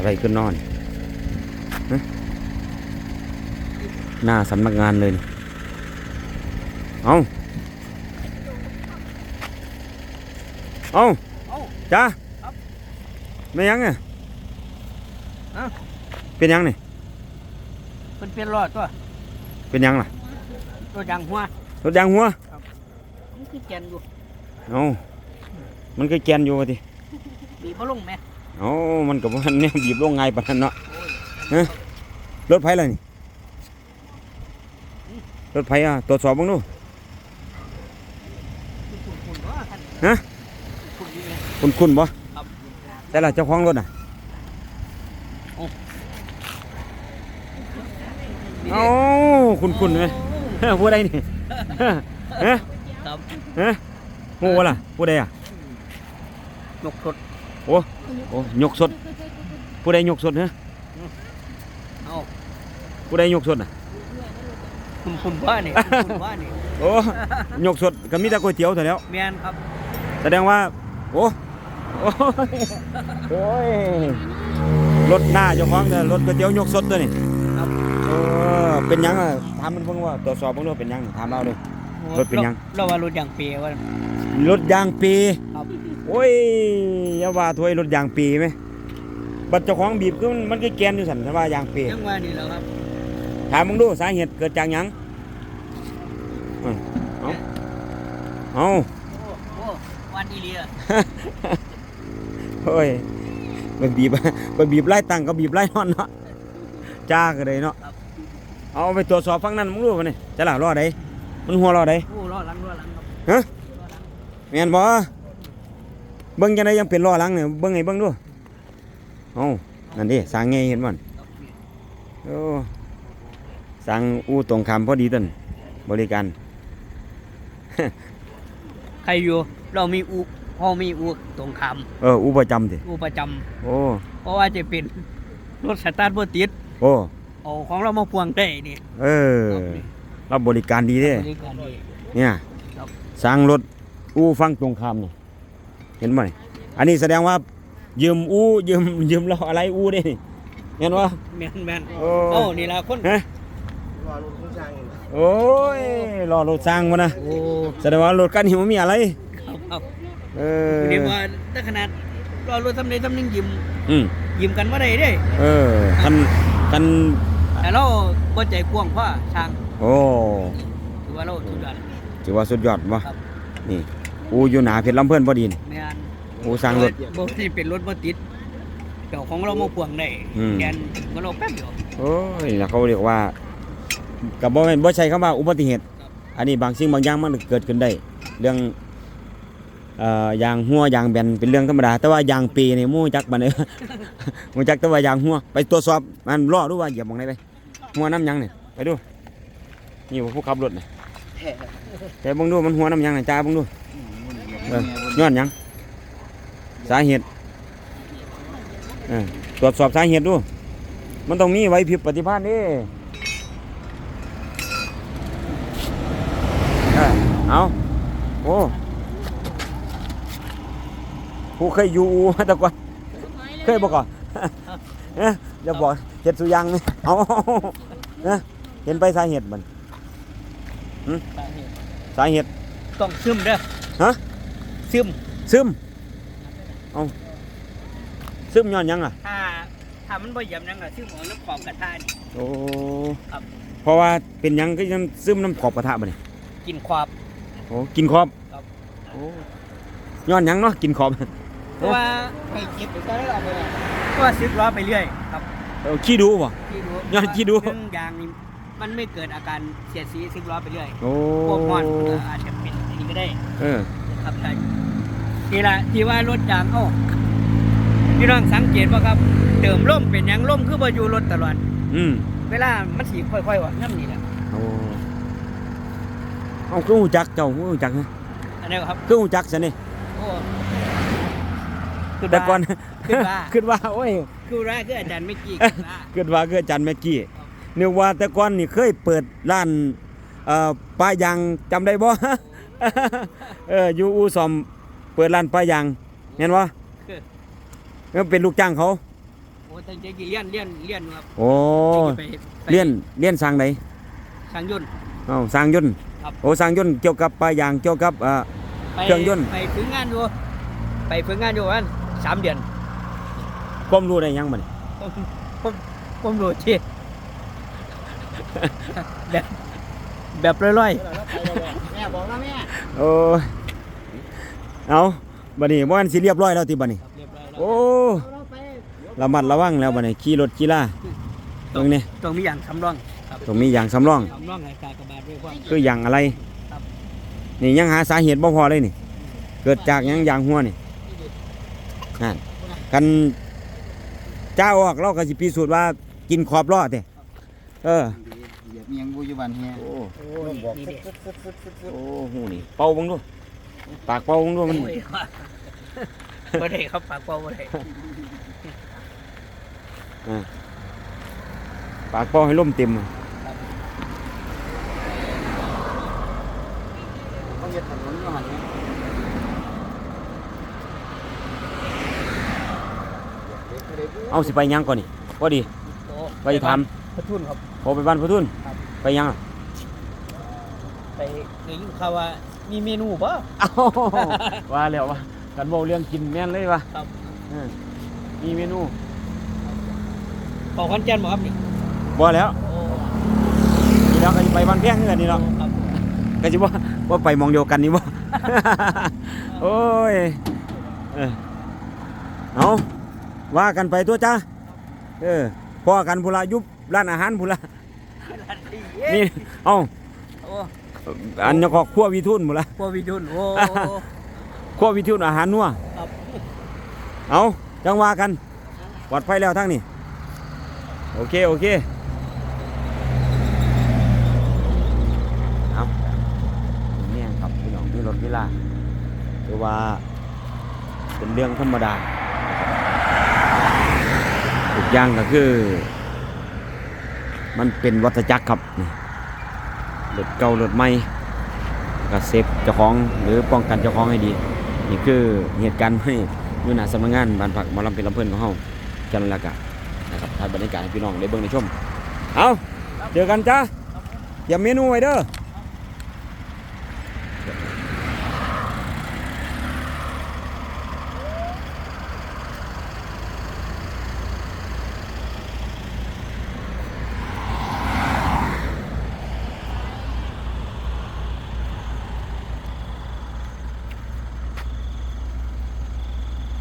อะไรขึ้นนอนฮะหน้าสำนักงานเลยนี่เอาเอาเอ้าจ้าครับไม่ยังไงฮะเป็นยังนี่เป็นเป็นรอดตัว เป็นยังล่ะตัวดังหัวรถยางหัวมันคือแกนอยู่เอามันก็แกนอยู่ว่าติบีบบ่ลงแม่ เอามันกับมันเนี่ยบีบลงไงายปานนั้นเนาะโอ้ยรถไฟเลยนี่ รถไฟอะตรวจสอบบ้างดูคุณคุณว่าท่านฮะคุณนี่ไงคุณคุณบ่ครับแต่ละเจ้าของรถอะนี่เอ้าคุณคุณไหมผู้ใดนี่ฮะครับฮะโง่ล่ะผู้ใดอะนกสด โอ้โอ้ยกสด ผู้ใดยกสดฮะเอาผู้ใดยกสดอะคุณคุณว่านี่คุณว่านี่โอ้ยกสดก็มีแต่ก๋วยเตี๋ยวเท่าแล้วแมนครับ แสดงว่า โอ้โอ้ยโอ้ยรถหน้าเจ้าของเนี่ยรถก๋วยเตี๋ยวยกสดตัวนี่ครับเออเป็นหยังอะถามมันเพิ่งว่าตรวจสอบเพิ่งว่าเป็นหยังถามเราเลยรถเป็นยังเราว่ารถอย่างเปียว่ารถยางปีครับ โอ้ยอย่าว่าถวยรถยางปีไหมบัดเจ้าของบีบก็มันมันก็แกนอยู่สันถ้าว่ายางปียังว่านี่แหล้วครับถามมึงดูสาเหตุเกิดจากหยังเอ้าเอาเอาโอ้โอ้วันอีเลียโอ้ยมันบีบมันบีบไล่ตังก็บีบไล่นอนเนาะจ้าก็เลยเนาะครับเอาไปตรวจสอบฟังนั้นมึงรู้ป่ะนี่จะหล่ารอดได้มันหัวรอดได้โอ้รอหลังรอหลังครับฮะรอหลังแม่นบ่ เบิ่งจังไดยังเป็นล้อหลังเนี่ยเบิ่งให้เบิ่งดูเอ้านั่นดิสร้างไงเห็นบ่นครับโอ้สร้างอู่ตรงคำพอดีต้นบริการ ใครอยู่เรามีอูพอมีอูตรงคเอออู่ประจำติำอูประจำโอ้เพราะว่าจะเป็นรถสตาร์ทบ่ติดโอ้เอาของเรามาพวงได้นี่เออรับบริการดีเด้บริการดีเนี่ย ครับ สร้างรถอู่ฟังตรงคำนี่ เห็นบ่นี่อันนี้แสดงว่ายืมอู่ยืมยืมเราอะไรอู่เด้นี่เห็นบ่แม่นแม่นโอ้โอ้นี่ล่ะคนฮะโอ้ยรอรถสร้างมานะโอ้แสดงว่ารถคันนี้มันมีอะไรครับครับเออเดี๋ยวว่าถ้าขนาดรอรถทำใดทำหนึงยิ้มอืมยิ้มกันบ่ได้เด้เออคันคันแต่เราบ่ใจกว้างเพราะช่างโอ้ถือว่าเราสุดยอดถือว่าสุดยอดบ่ครั บนี่อูอยู่หนาเพชรลำเพื่อนพอดีนี่แม่นอูสร้างรถบ่ที่เป็นรถบ่ติดเจ้าของเรามาพวงได้อืม แกนก็เราแป๊บเดียว โอ้ยแล้วเขาเรียกว่ากับบ่แม่นบ่ใช่คำว่าอุบัติเหตุ ครับ อันนี้บางสิ่งบางอย่างมันเกิดขึ้นได้ เรื่องเอ่อยางหัวยางแบนเป็นเรื่องธรรมดา แต่ว่ายางปีนี่หมู่จักบัดนี้หมู่จักแต่ว่ายางหัวไปตรวจสอบมันรอดูว่าเหยียบหมองไหนไปหัวน้ำหยังนี่ไปดูนี่ว่าผู้ขับรถนี่แต่เบิ่งดูมันหัวน้ำหยังนี่จ้าเบิ่งดู เออย้อนหยัง สาเหตุเออตรวจสอบสาเหตุดู มันต้องมีไว้พริบปฏิภาณนี่เออเอาโอ้ผู้เคยอยู่อูมาแตะก่อนเคยบอกก่อนเอ๊ะจะบอกเห็ดสุยังนี่เอาเอ๊ะเห็นไปสาเหตุมัน สาเหตุต้องซึมเด้อฮะ ซึมซึมเอาซึมย้อนหยังอะ ถ้าถ้ามันบ่เหยียบหยังก็ซึมเอาน้ำขอบกระทะนี่โอ้ครับ เพราะว่าเป็นหยังก็ยังซึมน้ำขอบกระทะบ่เนี่ยกินความ โอ้กินขอบครับ โอ้ย้อนหยังเนาะกินขอบเพราะว่าให้เก็บไปก็ได้เอาไปเลยเพราะว่าซึมล้อไปเรื่อยครับเออขี้ดูบ่ ที่ดูยอดที่ดู เรื่องยางนี่มันไม่เกิดอาการเสียดสีซึมล้อไปเรื่อยโอ้พวกมอนก็อาจจะเป็นอันนี้ก็ได้ เออ ครับใช่นี่ละที่ว่ารถยางเอ้าพี่น้องสังเกตว่าครับ เติมล่มเป็นหยังล่มคือบ่อยู่รถตลอด อืมเวลามันสีค่อยๆว่าน้ำนี่แหละโอ้เอาคือหูจักเจ้าคือหูจักฮะอันนี้ครับคือหูจักซะนี่โอ้คือแต่ก่อนคือว่าคิดว่าโอ้ยคือว่าคืออาจารย์ไม่กี่คือว่าคิดว่าคืออาจารย์แม็กกี้นึกว่าแต่ก่อนนี่เคยเปิดร้านเอ่อป้ายางจำได้บ่ เอออยู่อู่ซ่อมเปิดร้านป้ายางเห็นบ่คือก็เป็นลูกจ้างเขาอ้ตั้งใจกี่เลี้ยนเลี้ยนเลี้ยนครับโอ้ไปไปเลี้ยนเลี้ยนสร้างใดช่างยนต์เอ้าสร้างยนต์ครับโอ้สร้างยนต์เกี่ยวกับปลายางเกี่ยวกับอ่าไปเครื่องยนต์ไปฝึกงานอยู่ไปฝึกงานอยู่ประมาณสามเดือนความรู้ได้หยังบัดนี้ผมผมผมรู้ที่ แบบแบบลอยแม่บอกนะแม่โอ้ยเอาบัดนี้บ่อันสิเรียบร้อยแล้วติบัดนี้ๆเรียบร้อยแล้วโอ้เราไประมัดระวังแล้วบัดนี้ขี่รถขี่ลาตรงนี้ต้องมีอย่างสำรองครับต้องมีอย่างสำรองสำรองให้กากบาทด้วยความ คืออย่างอะไร ครับ นี่ยังหาสาเหตุบ่พอเลยนี่ เกิดจากหยังยางหัวนี่นั่นกันเจ้าออกเราก็สิพิสูจน์ว่ากินขอบล้อเด้เออ เหยียบเมียงบุญบันเฮียโอ้โอ้ยนี่เด็กโอ้หูนี่เป่าเบังดูปากเป่าเบังดูมันโอ้ยบ่ได้ครับปากเปล่าบ่ได้ปากเป่าให้ลมเต็มอะเขาเหยียบถนนก็หันเนี่ยเอาสิไปหยังก่อนนี่พอดีโอ้ไปทพระทุนครับพอไปบ้านพ่อทุนครับ ไปหยังอะไปได้ยินข่าวว่ามีเมนูบ่ เอ้า ว่าแล้วว่ากันเว้าเรื่องกินแม่นเลยว่ะครับ เออมีเมนูขอคอนแก่นบ่ครับนี่บ่แล้วโอ้นี่แล้วก็สิไปบ้านแพงคือกันนี่เนาะครับก็สิว่าว่าไปหมองเดียวกันนี่บ่ โอ้ยเออเอาว่ากันไปตัวจ้าเออพอกันพุละยุบร้านอาหารพุละ นี่เอาโอ้อันนี้ก็ครัววิทุนพุละพวกวิทุนโอ้ครัววิทุนอาหารนัวครับเอาจังว่ากันปลอดภัยแล้วทั้งนี้โอเคโอเคเอาเนี่ยครับพี่น้องนี่รถเวลาคือว่าเป็นเรื่องธรรมดาทุกอย่างก็คือ มันเป็นวัฏจักรครับรถเก่ารถใหม่ก็เซฟเจ้าของหรือป้องกันเจ้าของให้ดีนี่คือเหตุการณ์ให้อยู่หน้าสำนักงานบ้านผักมอลำเป็นลำเพิ่นของเฮาจันละกะนะครับถ่ายบรรยากาศให้พี่น้องได้เบิ่งได้ชมเอาเจอกันจ้าอย่าเมนูไว้เด้อ